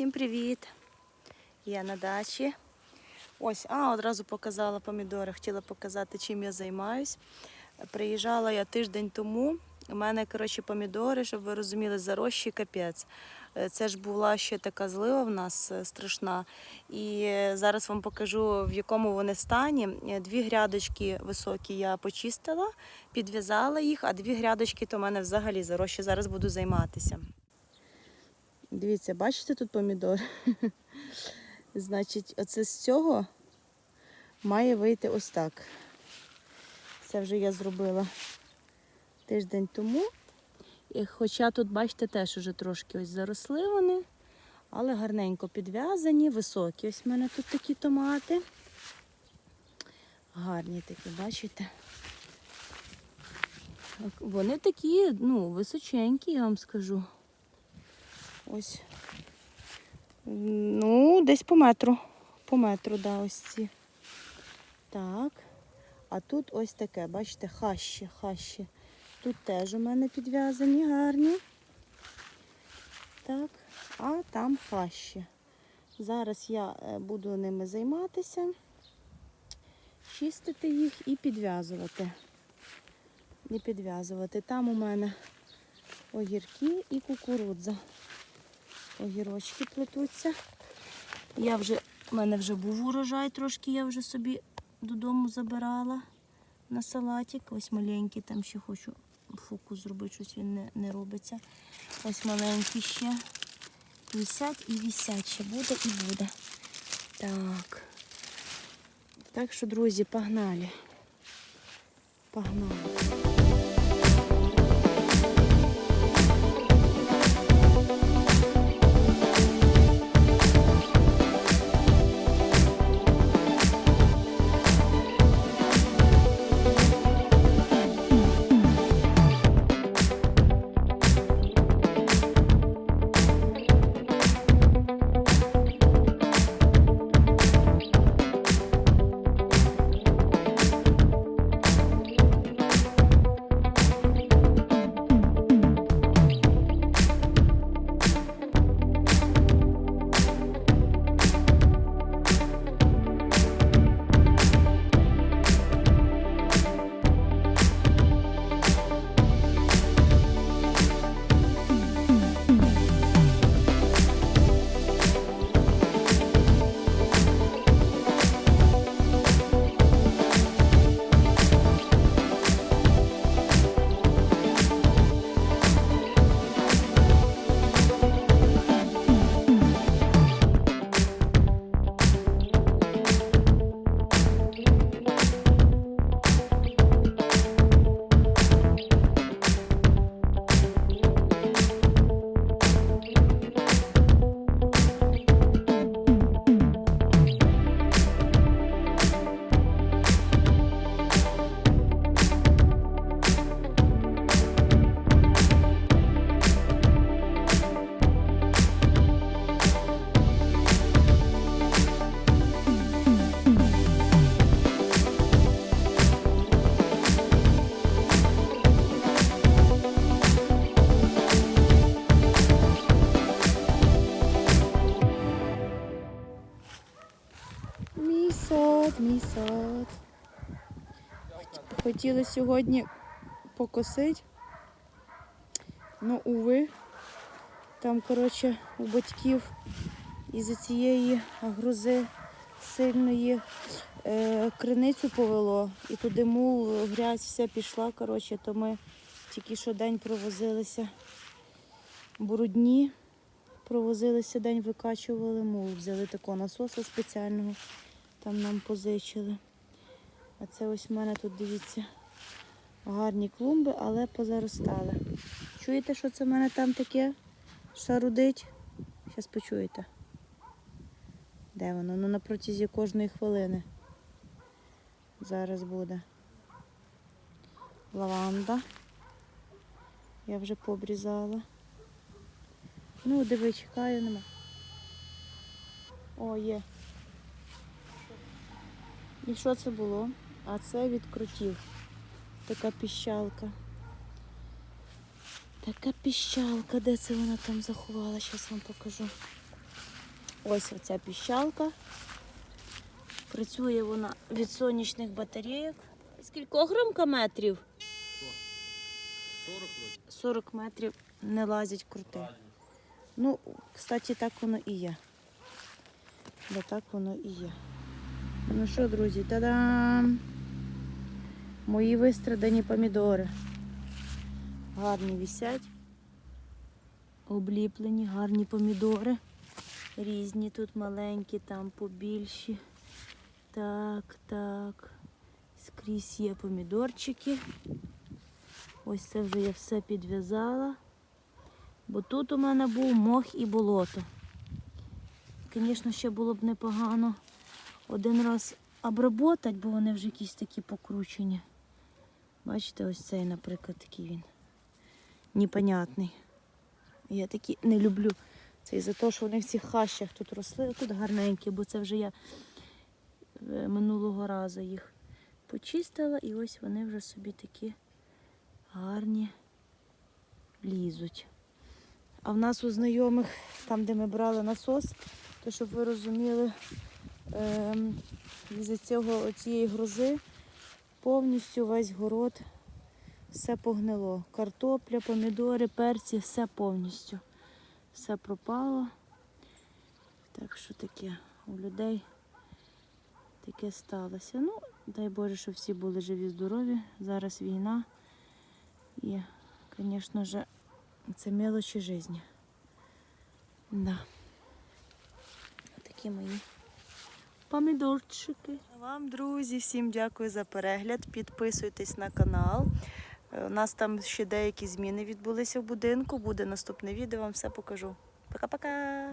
всім привіт! Я на дачі. Ось, а, одразу показала помідори. Хотіла показати, чим я займаюсь. Приїжджала я тиждень тому. У мене, коротше, помідори, щоб ви розуміли, зарощі капець. Е, Це ж була ще така злива в нас е, страшна. І е, зараз вам покажу, в якому вони стані. Дві грядочки високі я почистила, підв'язала їх, а дві грядочки то в мене взагалі зарощі. Зараз буду займатися. Дивіться, бачите тут помідор? Значить, оце з цього має вийти ось так. Це вже я зробила тиждень тому. І Хоча тут, бачите, теж уже трошки ось заросли вони, але гарненько підв'язані, високі. Ось в мене тут такі томати. Гарні такі, бачите? Вони такі, ну, височенькі, я вам скажу. Ось. Ну, десь по метру. По метру, да, ось ці. Так. А тут ось таке, бачите, хащі, хащі. Тут теж у мене підв'язані гарні. Так, а там хащі. Зараз я е, буду ними займатися, чистити їх і підв'язувати. І підв'язувати. Там у мене огірки і кукурудза. Огірочки плетуться. Я вже, у мене вже був урожай, трошки я вже собі додому забирала на салатик. Ось маленький, там ще хочу фокус зробити, щось він не, не робиться. Ось маленький ще. Висять і висять ще буде і буде. Так. Так що, друзі, погнали. Погнали. Сад, мій сад. Хотіли сьогодні покосити. Ну, уви. Там, коротше, у батьків із цієї грози сильної е, криницю повело. І туди мул, грязь вся пішла, коротше, то ми тільки що день провозилися брудні. Провозилися день, викачували мул. Взяли такого насоса спеціального, там нам позичили. А це ось в мене тут, дивіться, гарні клумби, але позаростали. Чуєте, що це в мене там таке? Шарудить? Зараз почуєте. Де воно? Ну на протязі кожної хвилини. Зараз буде. Лаванда. Я вже пообрізала. Ну, диви, чекаю, нема. О, є. І що це було? А це від крутів. Така піщалка. Така піщалка. Де це вона там заховала? Зараз вам покажу. Ось оця піщалка. Працює вона від сонячних батарейок. Скількох громка метрів? 40 40 метрів не лазять крути. Ну, кстати, так воно і є. Да, так воно і є. Ну що, друзі, та-дам! Мої вистрадані помідори. Гарні висять. Обліплені, гарні помідори. Різні тут маленькі, там побільші. Так, так. Скрізь є помідорчики. Ось це вже я все підв'язала. Бо тут у мене був мох і болото. Звісно, ще було б непогано один раз обработати, бо вони вже якісь такі покручені. Бачите, ось цей, наприклад, такий він. Непонятний. Я такі не люблю. Це із-за того, що вони в цих хащах тут росли. Тут гарненькі, бо це вже я е, минулого разу їх почистила і ось вони вже собі такі гарні лізуть. А в нас у знайомих, там, де ми брали насос, то щоб ви розуміли, ем, із цього цієї грози повністю весь город все погнило. Картопля, помідори, перці, все повністю. Все пропало. Так що таке у людей таке сталося. Ну, дай Боже, щоб всі були живі, здорові. Зараз війна. І, звісно ж, це мелочі житті. Да. Такі мої помідорчики. Вам, друзі, всім дякую за перегляд. Підписуйтесь на канал. Е, У нас там ще деякі зміни відбулися в будинку. Буде наступне відео, вам все покажу. Пока-пока!